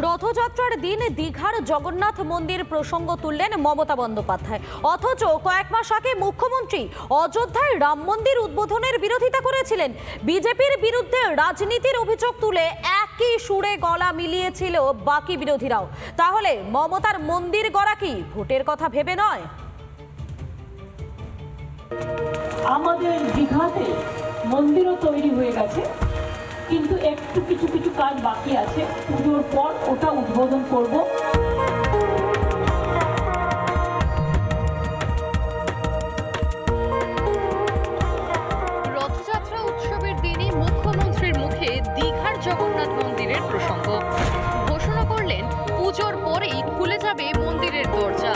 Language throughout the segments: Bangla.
রথযাত্রার দিন দীঘার জগন্নাথ মন্দির প্রসঙ্গ তুললেন মমতা বন্দ্যোপাধ্যায়। অথচ কয়েক মাস আগে মুখ্যমন্ত্রী অযোধ্যায় রাম মন্দির উদ্বোধনের বিরোধিতা করেছিলেন। বিজেপির বিরুদ্ধে রাজনীতির অভিযোগ তুলে একই সুরে গলা মিলিয়েছিল বাকি বিরোধীরাও। তাহলে মমতার মন্দির গড়া কি ভোটের কথা ভেবে নয়? আমাদের দীঘাতে মন্দিরও তৈরি হয়ে গেছে। কিন্তু একটু কিছু কিছু কাজ বাকি আছে। পুজোর পর ওটা উদ্বোধন করব। রথযাত্রা উৎসবের দিনই মুখ্যমন্ত্রীর মুখে দীঘার জগন্নাথ মন্দিরের প্রসঙ্গ। করলেন, পুজোর পরেই খুলে যাবে মন্দিরের দরজা।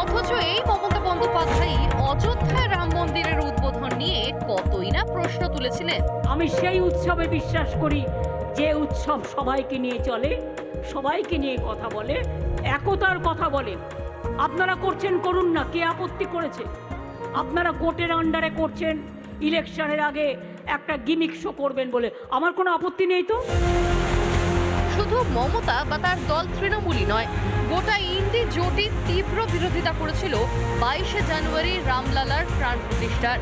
অথচ এই মমতা বন্দ্যোপাধ্যায় অযোধ্যায় রাম মন্দিরের উদ্বোধন নিয়ে কতই না প্রশ্ন তুলেছিলেন। আমি সেই উৎসবে বিশ্বাস করি যে উৎসব সবাইকে নিয়ে চলে, সবাইকে নিয়ে কথা বলে, একতার কথা বলে। আপনারা করছেন করুন না, কে আপত্তি করেছে? আপনারা কোর্টের আন্ডারে করছেন, ইলেকশনের আগে একটা গিমিক শো করবেন বলে। আমার কোনো আপত্তি নেই তো? শুধু মমতা বা তার দল তৃণমূলই নয়, গোটা ইন্ডি জোটের তীব্র বিরোধিতা করেছিল বাইশে জানুয়ারি রামলালার প্রাণ প্রতিষ্ঠার।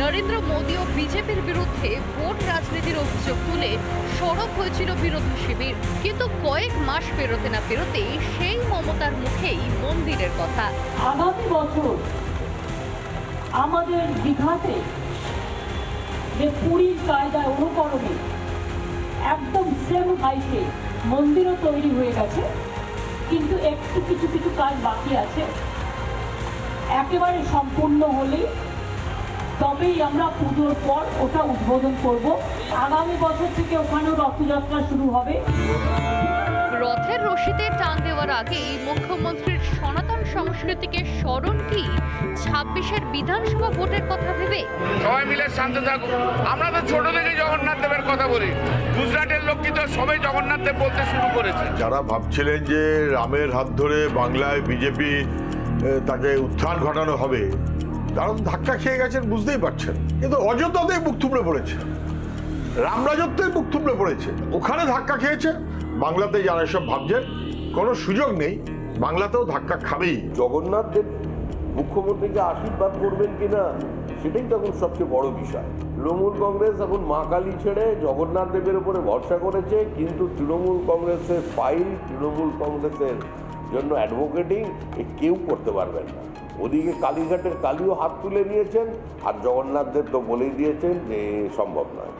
নরেন্দ্র মোদী ও বিজেপির বিরুদ্ধে ভোট রাজনীতির অভিযোগ তুলে সরব হয়েছিল বিরোধী শিবির। কিন্তু কয়েক মাস পেরোতে না পেরোতে সেই মমতার মুখেই মন্দিরের কথা। আগামী বছর আমাদের দীঘাতে যে পুরীর কায়দায় অনুকরণে একদম সেম হাইটে মন্দিরও তৈরি হয়ে গেছে, কিন্তু একটু কিছু কিছু কাজ বাকি আছে। একেবারে সম্পূর্ণ হলেই, তবেই আমরা পুজোর পর ওটা উদ্বোধন করব। আগামী বছর থেকে ওখানেও রথযাত্রা শুরু হবে। রথের রশিতে টান দেওয়ার আগে মুখ্যমন্ত্রীর সনাতন সংস্কৃতিকে স্মরণ কি ছাব্বিশের বিধানসভা ভোটের কথা ভেবে? সবাই মিলে শান্ত থাকুন। আমরা তো ছোট থেকে জগন্নাথ দেবের কথা বলি। গুজরাটের লোকটি তো সবাই জগন্নাথ দেব বলতে শুরু করেছে? যারা ভাবছিলেন যে রামের হাত ধরে বাংলায় বিজেপি তাকে উত্থান ঘটানো হবে তারা তো ধাক্কা খেয়ে গেছেন বুঝতেই পারছেন। কিন্তু অযোধ্যাতেই মুখ থুবড়ে পড়েছে। রামরাজত্বেই মুখ থুবড়ে পড়েছে। ওখানে ধাক্কা খেয়েছে বাংলাতে যারা এসব ভাবছেন কোনো সুযোগ নেই। বাংলাতেও ধাক্কা খাবেই। জগন্নাথ দেব মুখ্যমন্ত্রীকে আশীর্বাদ করবেন কিনা, সেটাই তখন সবচেয়ে বড় বিষয়। তৃণমূল কংগ্রেস এখন মা কালী ছেড়ে জগন্নাথ দেবের উপরে ভরসা করেছে, কিন্তু তৃণমূল কংগ্রেসের ফাইল তৃণমূল কংগ্রেসের জন্য অ্যাডভোকেটিং এ কেউ করতে পারবেন না। ওদিকে কালীঘাটের কালীও হাত তুলে নিয়েছেন, আর জগন্নাথ দেব তো বলেই দিয়েছেন যে সম্ভব নয়।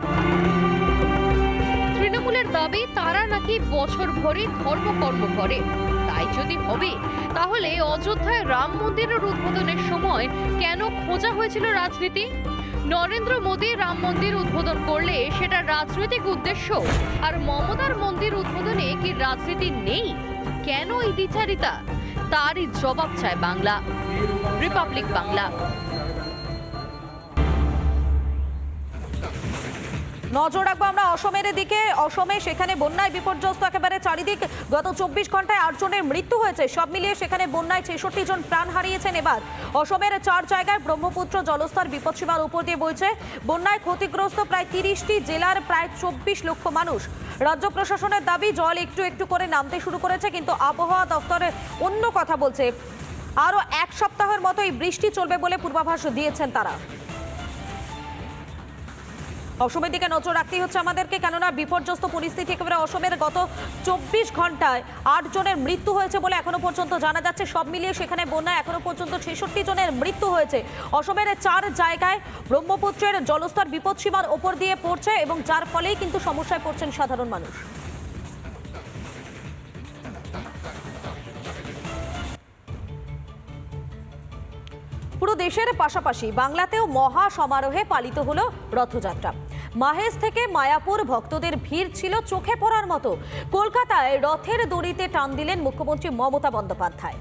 তৃণমূলের দাবি, তারা নাকি বছর ভরে ধর্মকর্ম করে। তাই যদি হবে তাহলে অযোধ্যায় রাম মন্দিরের উদ্বোধনের সময় কেন খোঁজা হয়েছিল রাজনীতি? নরেন্দ্র মোদী রাম মন্দির উদ্বোধন করলে সেটা রাজনৈতিক উদ্দেশ্য? আর মমতার মন্দির উদ্বোধনে কি রাজনীতি নেই? কেন এই তারই জবাব চায় বাংলা। রিপাবলিক বাংলা। নজর রাখব আমরা অসমের দিকে। অসমে সেখানে বন্যায় বিপর্যস্ত একেবারে চারিদিক। গত চব্বিশ ঘন্টায় আটজনের মৃত্যু হয়েছে। সব মিলিয়ে সেখানে বন্যায় ছেষট্টি জন প্রাণ হারিয়েছেন এবার। অসমের চার জায়গায় ব্রহ্মপুত্র জলস্তর বিপদসীমার উপর দিয়ে বইছে। বন্যায় ক্ষতিগ্রস্ত প্রায় তিরিশটি জেলার প্রায় চব্বিশ লক্ষ মানুষ। রাজ্য প্রশাসনের দাবি, জল একটু একটু করে নামতে শুরু করেছে, কিন্তু আবহাওয়া দফতরে অন্য কথা বলছে। আরও এক সপ্তাহের মতো এই বৃষ্টি চলবে বলে পূর্বাভাস দিয়েছেন তারা। অসমের দিকে নজর রাখতেই হচ্ছে আমাদেরকে, কেননা বিপর্যস্ত পরিস্থিতি একেবারে অসমের গত চব্বিশ ঘন্টায় আট জনের মৃত্যু হয়েছে বলে এখনও পর্যন্ত জানা যাচ্ছে। সব মিলিয়ে সেখানে বন্যায় এখনও পর্যন্ত ছেষট্টি জনের মৃত্যু হয়েছে। অসমের চার জায়গায় ব্রহ্মপুত্রের জলস্তর বিপদসীমার ওপর দিয়ে পড়ছে এবং যার ফলেই কিন্তু সমস্যায় পড়ছেন সাধারণ মানুষ। পুরো দেশের পাশাপাশি বাংলাতেও মহা সমারোহে পালিত হলো রথযাত্রা। মাহেশ থেকে মায়াপুর ভক্তদের ভিড় ছিল চোখে পড়ার মতো। কলকাতায় রথের দড়িতে টান দিলেন মুখ্যমন্ত্রী মমতা বন্দ্যোপাধ্যায়।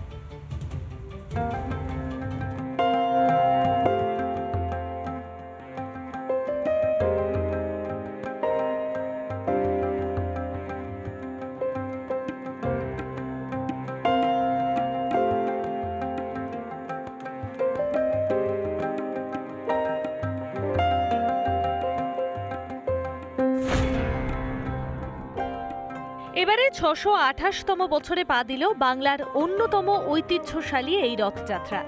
এবারে ছশো আঠাশতম বছরে পা দিল বাংলার অন্যতম ঐতিহ্যশালী এই রথযাত্রা।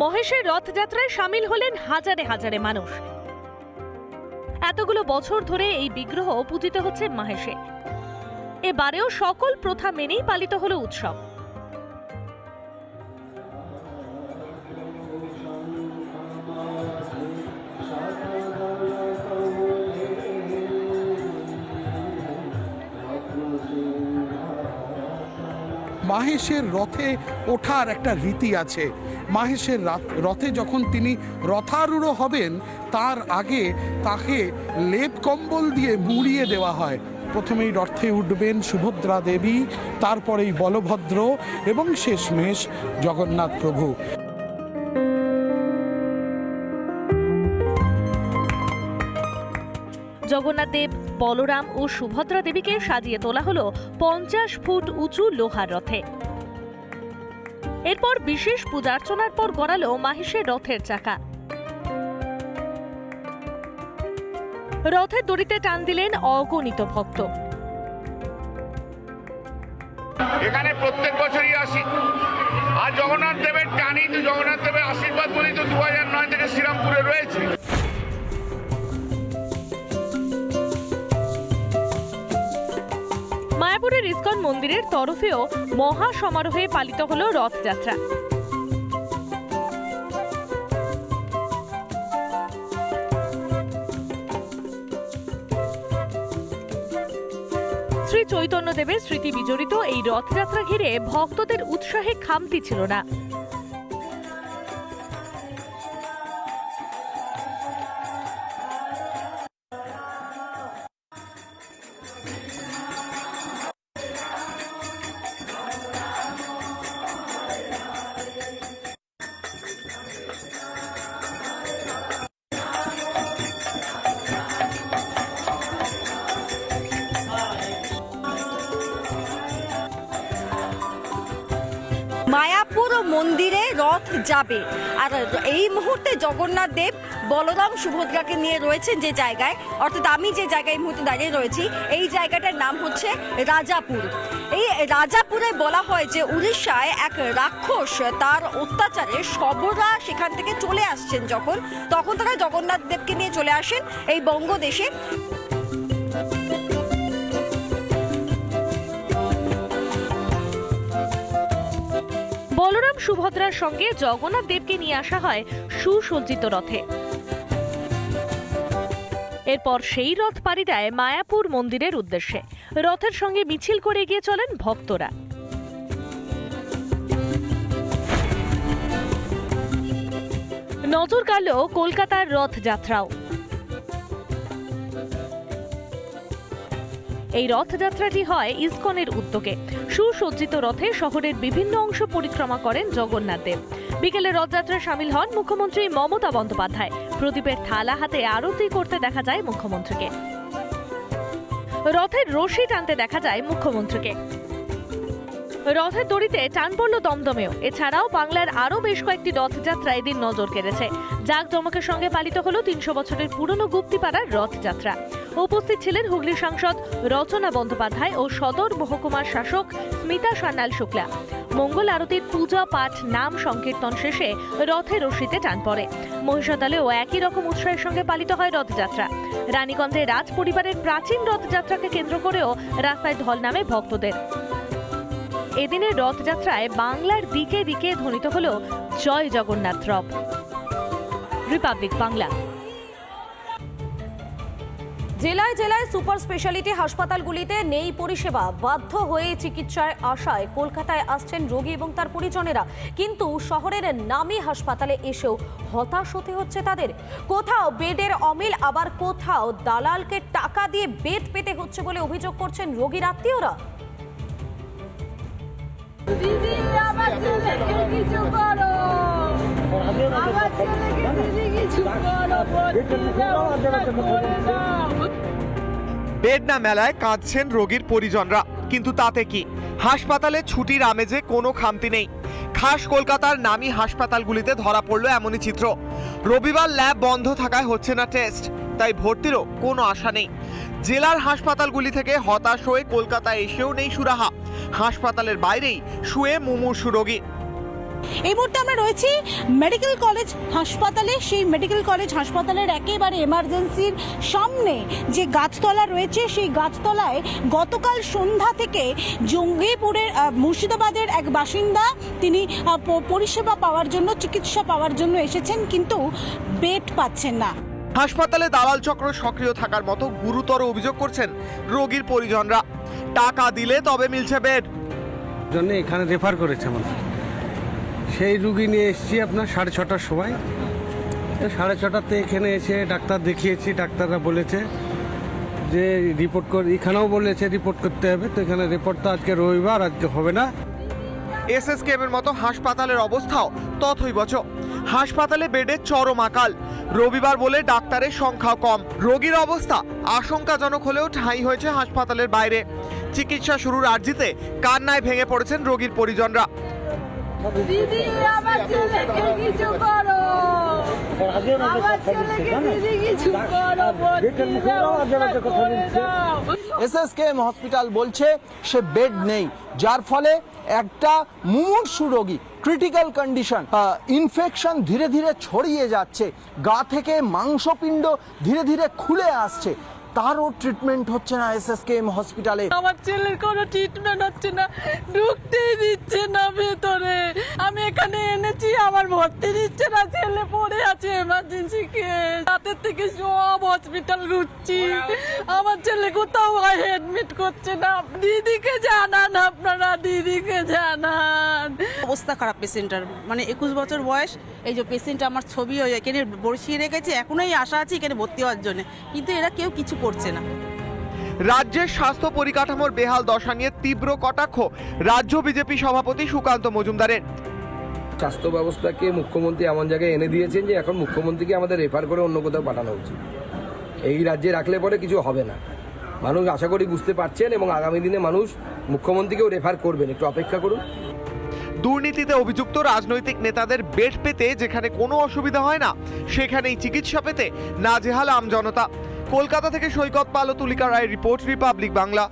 মহেশের রথযাত্রায় সামিল হলেন হাজারে হাজারে মানুষ। এতগুলো বছর ধরে এই বিগ্রহ পূজিত হচ্ছে মাহেশে। এবারেও সকল প্রথা মেনেই পালিত হলো উৎসব। মাহেশের রথে ওঠার একটা রীতি আছে। মাহেশের রথে যখন তিনি রথারূঢ় হবেন, তার আগে তাকে লেপ কম্বল দিয়ে মুড়িয়ে দেওয়া হয়। প্রথমেই রথে উঠবেন সুভদ্রা দেবী, তারপরেই বলভদ্র এবং শেষমেশ জগন্নাথ প্রভু। জগন্নাথ দেব বলরাম ও সুভদ্রা দেবীকে সাজিয়ে তোলা হলো পঞ্চাশ ফুট উঁচু লোহার রথে। এরপর বিশেষ পূজার্চনার পর গড়ালো মাহেশের রথের চাকা। রথের দড়িতে টান দিলেন অগণিত ভক্ত। এখানে প্রত্যেক বছরই আসি। আর জগন্নাথ দেবের টানি তো জগন্নাথ দেবের আশীর্বাদ বলেই তো দু হাজার নয় থেকে শ্রীরামপুরে রয়েছে। মায়াপুরের ইস্কন মন্দিরের তরফেও মহা সমারোহে পালিত হল রথযাত্রা। শ্রী চৈতন্যদেবের স্মৃতি বিজড়িত এই রথযাত্রা ঘিরে ভক্তদের উৎসাহে খামতি ছিল না। রথ যাবে। আর এই মুহূর্তে জগন্নাথ দেব বলরাম সুভদ্রাকে নিয়ে রয়েছেন যে জায়গায়, অর্থাৎ আমি যে জায়গায় এই মুহূর্তে দাঁড়িয়ে রয়েছি, এই জায়গাটার নাম হচ্ছে রাজাপুর। এই রাজাপুরে বলা হয় যে উড়িষ্যায় এক রাক্ষস তার অত্যাচারে শবরা সেখান থেকে চলে আসছেন যখন। তখন তারা জগন্নাথ দেবকে নিয়ে চলে আসেন এই বঙ্গদেশে। বলরাম সুভদ্রার সঙ্গে জগন্নাথ দেবকে নিয়ে আসা হয় সুসজ্জিত রথে। এরপর সেই রথ পাড়ি দেয় মায়াপুর মন্দিরের উদ্দেশ্যে। রথের সঙ্গে মিছিল করে গিয়ে চলেন ভক্তরা। নজর কাড়ল কলকাতার রথযাত্রাও। এই রথযাত্রাটি হয় ইসকনের উদ্যোগে। সুসজ্জিত রথে শহরের বিভিন্ন অংশ পরিক্রমা করেন জগন্নাথ দেব। বিকেলে রথযাত্রায় সামিল হন মুখ্যমন্ত্রী মমতা বন্দ্যোপাধ্যায়। প্রদীপের থালা হাতে আরতি করতে দেখা যায় মুখ্যমন্ত্রীকে। রথের রশি টানতে দেখা যায় মুখ্যমন্ত্রীকে। রথের দড়িতে টান পড়ল দমদমেও। এছাড়াও বাংলার আরও বেশ কয়েকটি রথযাত্রা এদিন নজর কেড়েছে। জাঁকজমকের সঙ্গে পালিত হলো তিনশো বছরের পুরনো গুপ্তিপাড়ার রথযাত্রা। উপস্থিত ছিলেন হুগলি সাংসদ রচনা বন্দ্যোপাধ্যায় ও সদর মহকুমার শাসক স্মিতা সান্যাল শুক্লা। মঙ্গল আরতির পূজা পাঠ, নাম সংকীর্তন শেষে রথে রশিতে টান পড়ে। মহিষাদলেও একই রকম উৎসাহের সঙ্গে পালিত হয় রথযাত্রা। রানীগঞ্জে রাজ পরিবারের প্রাচীন রথযাত্রাকে কেন্দ্র করেও রাস্তায় ঢল নামে ভক্তদের। এদিনের রথযাত্রায় বাংলার দিকে দিকে ধ্বনিত হল জয় জগন্নাথ রব। রিপাবলিক বাংলা। জেলায় জেলায় সুপার স্পেশালিটি হাসপাতালগুলিতে নেই পরিষেবা। বাধ্য হয়ে চিকিৎসায় আশায় কলকাতায় আসছেন রোগী এবং তার পরিজনেরা। কিন্তু শহরের নামী হাসপাতালে এসেও হতাশ হতে হচ্ছে তাদের। কোথাও বেডের অমিল, আবার কোথাও দালালকে টাকা দিয়ে বেড পেতে হচ্ছে বলে অভিযোগ করছেন রোগীর আত্মীয়রা। দিদি, আমার ছেলেকে কিছু করো। বেড না মেলায় কাঁদছেন রোগীর পরিজনরা। কিন্তু তাতে কি? হাসপাতালে ছুটির আমেজে কোনো খামতি নেই। খাস কলকাতার নামী হাসপাতালগুলিতে ধরা পড়ল এমনই চিত্র। রবিবার ল্যাব বন্ধ থাকায় হচ্ছে না টেস্ট, তাই ভর্তিরও কোনো আশা নেই। জেলার হাসপাতালগুলি থেকে হতাশ হয়ে কলকাতায় এসেও নেই সুরাহা। হাসপাতালের বাইরেই শুয়ে মুমূর্ষু রোগী। এই মুহূর্তে আমরা রয়েছি মেডিকেল কলেজ হাসপাতালে। সেই মেডিকেল কলেজ হাসপাতালের একেবারে এমার্জেন্সির সামনে যে গাছতলা রয়েছে সেই গাছতলায় গতকাল সন্ধ্যা থেকে জঙ্গিপুরের মুর্শিদাবাদের এক বাসিন্দা তিনি পরিষেবা পাওয়ার জন্য চিকিৎসা পাওয়ার জন্য এসেছেন কিন্তু বেড পাচ্ছেন না। হাসপাতালে দালাল চক্র সক্রিয় থাকার মতো গুরুতর অভিযোগ করছেন রোগীর পরিজনরা। টাকা দিলে তবে মিলছে বেড জন্য এখানে রেফার করেছে আমাদের। সেই রুগী নিয়ে এসেছি আপনার সাড়ে ছটার সময়। সাড়ে ছটাতে এখানে এসে ডাক্তার দেখিয়েছি, ডাক্তাররা বলেছে যে রিপোর্ট কর এখানেও বলেছে রিপোর্ট করতে হবে। তো এখানে রিপোর্ট তো আজকে রবিবার আজকে হবে না। এসএসকেএমের মতো হাসপাতালের অবস্থাও তথই তথৈবচ হাসপাতালে বেডের চরম আকাল। রবিবার বলে ডাক্তারের সংখ্যা কম। রোগীর অবস্থা আশঙ্কাজনক হলেও ঠাঁই হয়েছে হাসপাতালের বাইরে। চিকিৎসা শুরুর আর্জিতে কান্নায় ভেঙে পড়েছেন রোগীর পরিজনরা। দিদি আমার ছেলেকে কিছু করো। আমার ছেলেকে দিদি কিছু করো এসএসকেএম হসপিটাল বলছে সে বেড নেই যার ফলে একটা মুমূর্ষু রোগী ক্রিটিক্যাল কন্ডিশন ইনফেকশন ধীরে ধীরে ছড়িয়ে যাচ্ছে গা থেকে মাংসপিণ্ড ধীরে ধীরে খুলে আসছে। তারও ট্রিটমেন্ট হচ্ছে না এসএসকেএম হসপিটালে আমার ছেলের কোনো ট্রিটমেন্ট হচ্ছে না, ঢুকতেই দিচ্ছে না ভেতরে। আমি এখানে এনেছি, আমার ভর্তি দিচ্ছে না, ছেলে পড়ে আছে এমার্জেন্সি কেস রাতের থেকে সব হসপিটাল ঘুরছি। আমার ছেলে কোথাও হেডমিট করছে না। দিদিকে জানান অবস্থা খারাপ পেশেন্টার। মানে একুশ বছর বয়স এই যে পেশেন্ট আমার ছবি ওই এখানে বসিয়ে রেখেছে এখনোই আশা আছে এখানে ভর্তি হওয়ার জন্য। কিন্তু এরা কেউ কিছু করছে না। রাজ্যের স্বাস্থ্য পরিকাঠামোর বেহাল দশা নিয়ে তীব্র কটাক্ষ। রাজ্য বিজেপি সভাপতি সুকান্ত মজুমদারের। স্বাস্থ্য ব্যবস্থাকে মুখ্যমন্ত্রী এমন জায়গায় এনে দিয়েছেন যে এখন মুখ্যমন্ত্রীকে আমাদের রেফার করে অন্য কোথাও পাঠানো উচিত। এই রাজ্যে রাখলে পরে কিছু হবে না। মানুষ আশা করি বুঝতে পারছেন এবং আগামী দিনে মানুষ মুখ্যমন্ত্রীকেও রেফার করবেন। একটু অপেক্ষা করুন। দুর্নীতিতে অভিযুক্ত রাজনৈতিক নেতাদের বেড পেতে যেখানে কোনো অসুবিধা হয় না, সেখানেই চিকিৎসা পেতে নাজেহাল আমজনতা কলকাতা থেকে সৈকত পাল তুলিকা রায়, রিপোর্ট, রিপাবলিক বাংলা।